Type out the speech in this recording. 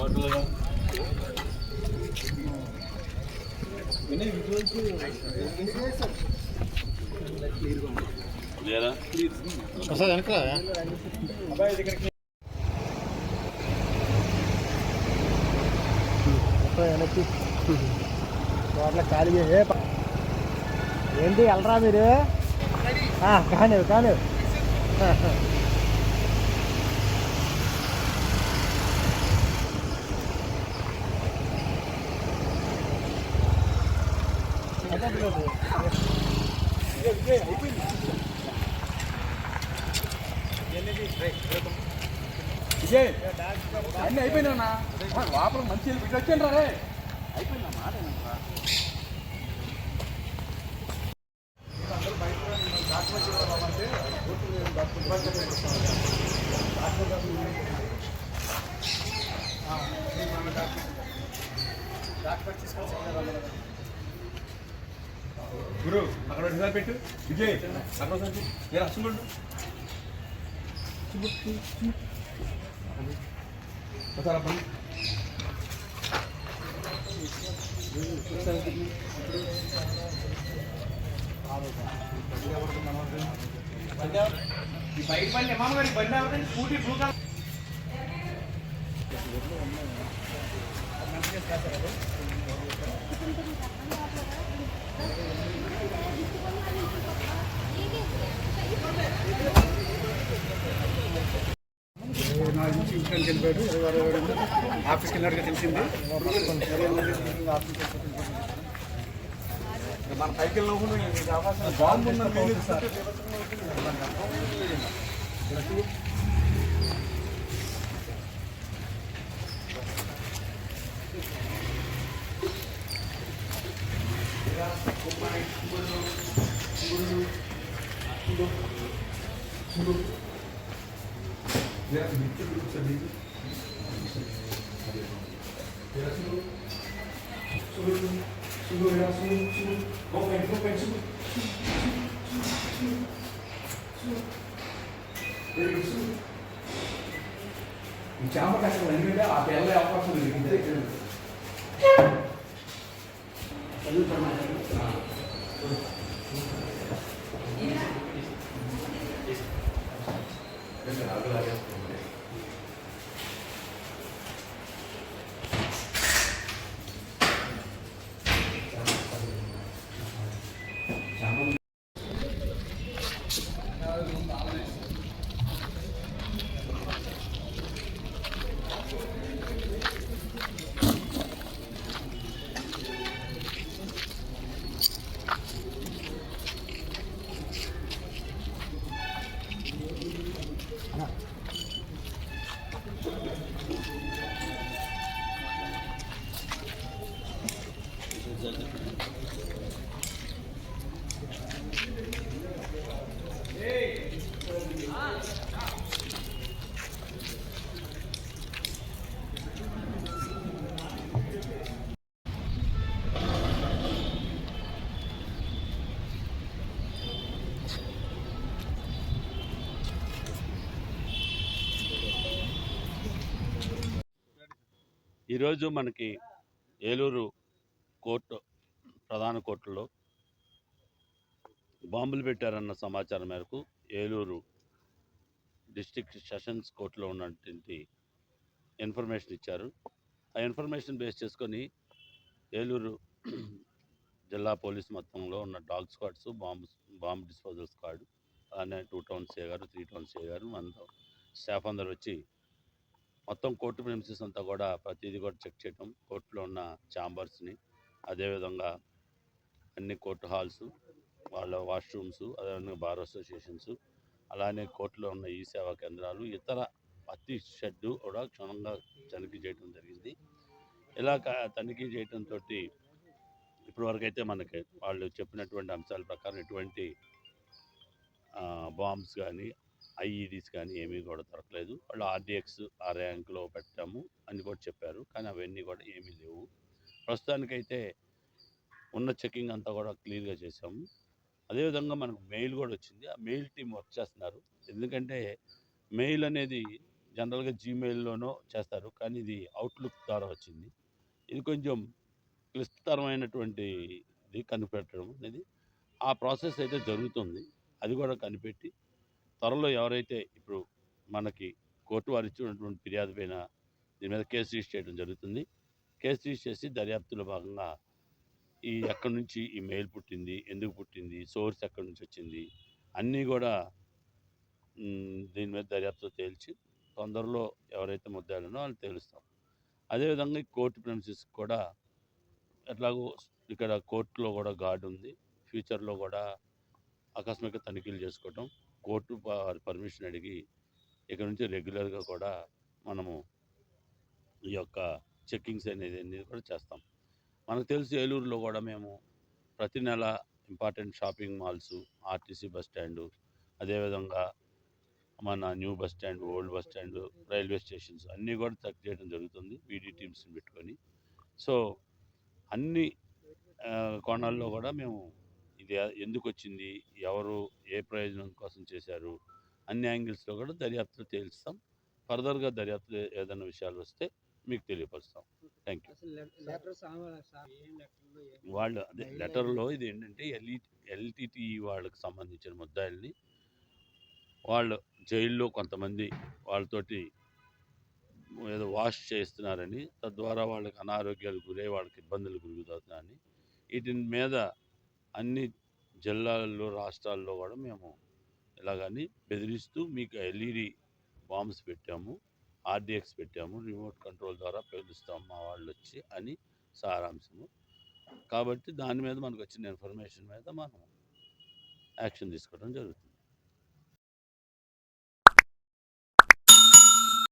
టోటల్గా లేదా వస్తుంది వెనక వెనక్కి రోడ్ల ఖాళీ చేసే ఏంటి వెళ్ళరా మీరు? కానివ్వు కానివ్వు. విజయ్ అన్నీ అయిపోయినా లోపల మంచి ఇటు వచ్చాను రా రే అయిపోయిందా మాట ఏంటరా? గురు అక్కడ ఒకసారి పెట్టు. విజయ్ అక్కడ ఒకసారి పెట్టు. ఏ ఒకసారి అబ్బాయి ఈ బైక్ బండి మామ గారి బండి ఎవరిదండి స్కూటీ బ్లూ కలర్ నాలుగు వెళ్ళిపోయాడు ఆఫీస్కి వెళ్ళినట్టుగా తెలిసింది మన పైకి వెళ్ళినప్పుడు బాంబు ఈ చాంప కష్టం ఎందుకంటే ఆ పిల్ల అవకాశం లేదు ఈరోజు మనకి ఏలూరు కోర్టు ప్రధాన కోర్టులో బాంబులు పెట్టారన్న సమాచారం మేరకు ఏలూరు డిస్ట్రిక్ట్ సెషన్స్ కోర్టులో ఉన్నటువంటి ఇన్ఫర్మేషన్ ఇచ్చారు. ఆ ఇన్ఫర్మేషన్ బేస్ చేసుకొని ఏలూరు జిల్లా పోలీస్ మొత్తంలో ఉన్న dog squads bomb bomb disposal squad అలానే టూ టౌన్ సే గారు త్రీ టౌన్ సే గారు మన స్టాఫ్ అందరు వచ్చి మొత్తం కోర్టు ప్రిమిసెస్ అంతా కూడా ప్రతిదీ కూడా చెక్ చేయటం. కోర్టులో ఉన్న ఛాంబర్స్ని అదేవిధంగా అన్ని కోర్టు హాల్స్ వాళ్ళ వాష్రూమ్స్ అదేవిధంగా బార్ అసోసియేషన్స్ అలానే కోర్టులో ఉన్న ఈ సేవా కేంద్రాలు ఇతర ప్రతి షెడ్డు కూడా క్షుణ్ణంగా తనిఖీ చేయడం జరిగింది. ఇలా తనిఖీ చేయడంతో ఇప్పటివరకు అయితే మనకి వాళ్ళు చెప్పినటువంటి అంశాల ప్రకారం ఎటువంటి బాంబ్స్ కానీ ఐఈడీస్ కానీ ఏమీ కూడా దొరకలేదు. వాళ్ళు ఆర్డిఎక్స్ ఆ ర్యాంక్లో పెట్టాము అని కూడా చెప్పారు. కానీ అవన్నీ కూడా ఏమీ లేవు. ప్రస్తుతానికైతే ఉన్న చెకింగ్ అంతా కూడా క్లియర్గా చేసాము అదేవిధంగా మనకు మెయిల్ కూడా వచ్చింది. ఆ మెయిల్ టీం వర్క్ చేస్తున్నారు. ఎందుకంటే మెయిల్ అనేది జనరల్గా జీమెయిల్లోనో చేస్తారు. కానీ ఇది అవుట్లుక్ ద్వారా వచ్చింది. ఇది కొంచెం క్లిష్టతరమైనటువంటి ఇది కనిపెట్టడం అనేది ఆ ప్రాసెస్ అయితే జరుగుతుంది. అది కూడా కనిపెట్టి త్వరలో ఎవరైతే ఇప్పుడు మనకి కోర్టు వారు ఇచ్చినటువంటి ఫిర్యాదు పైన దీని మీద కేసు రిజిస్టర్ చేయడం జరుగుతుంది. కేసు రిజిస్టర్ చేసి దర్యాప్తులో భాగంగా ఈ ఎక్కడి నుంచి ఈ మెయిల్ పుట్టింది ఎందుకు పుట్టింది సోర్స్ ఎక్కడి నుంచి వచ్చింది అన్నీ కూడా దీని మీద దర్యాప్తు తేల్చి తొందరలో ఎవరైతే ముద్దాలనో వాళ్ళు తేలుస్తాం. అదేవిధంగా ఈ కోర్టు ప్రెమిసెస్ కూడా ఎట్లాగో ఇక్కడ కోర్టులో కూడా గార్డు ఉంది. ఫ్యూచర్లో కూడా ఆకస్మిక తనిఖీలు చేసుకోవటం కోర్టు పర్మిషన్ అడిగి ఇక్కడ నుంచి రెగ్యులర్గా కూడా మనము ఈ యొక్క చెక్కింగ్స్ అనేది అనేది కూడా చేస్తాం. మనకు తెలిసి ఏలూరులో కూడా మేము ప్రతి నెల important shopping malls RTC bus stand అదేవిధంగా మన new bus stand old bus stand railway stations అన్నీ కూడా చెక్ చేయడం జరుగుతుంది వీడి టీమ్స్ని పెట్టుకొని. సో అన్ని కోణాల్లో కూడా మేము ఇది ఎందుకు వచ్చింది ఎవరు? ఏ ప్రయోజనం కోసం చేశారు? అన్ని యాంగిల్స్లో కూడా దర్యాప్తులు తేల్స్తాం. ఫర్దర్గా దర్యాప్తు ఏదైనా విషయాలు వస్తే మీకు తెలియపరుస్తాం. థ్యాంక్ యూ వాళ్ళు అదే లెటర్లో ఇది ఏంటంటే ఎల్ఈ ఎల్టీటీ వాళ్ళకి సంబంధించిన ముద్దాయిల్ని వాళ్ళు జైల్లో కొంతమంది వాళ్ళతోటి ఏదో వాష్ చేస్తున్నారని తద్వారా వాళ్ళకి అనారోగ్యాలు గురై వాళ్ళకి ఇబ్బందులు గురవుతున్నారని వీటి మీద అన్ని జిల్లాల్లో రాష్ట్రాల్లో కూడా మేము ఇలాగని బెదిరిస్తూ మీకు ఎల్ఈడి బాంబ్స్ పెట్టాము ఆర్డిఎక్స్ పెట్టాము రిమోట్ కంట్రోల్ ద్వారా పేలుస్తాం మా వాళ్ళు వచ్చి అని సారాంశము. కాబట్టి దాని మీద మనకు వచ్చిన ఇన్ఫర్మేషన్ మీద మనం యాక్షన్ తీసుకోవడం జరుగుతుంది.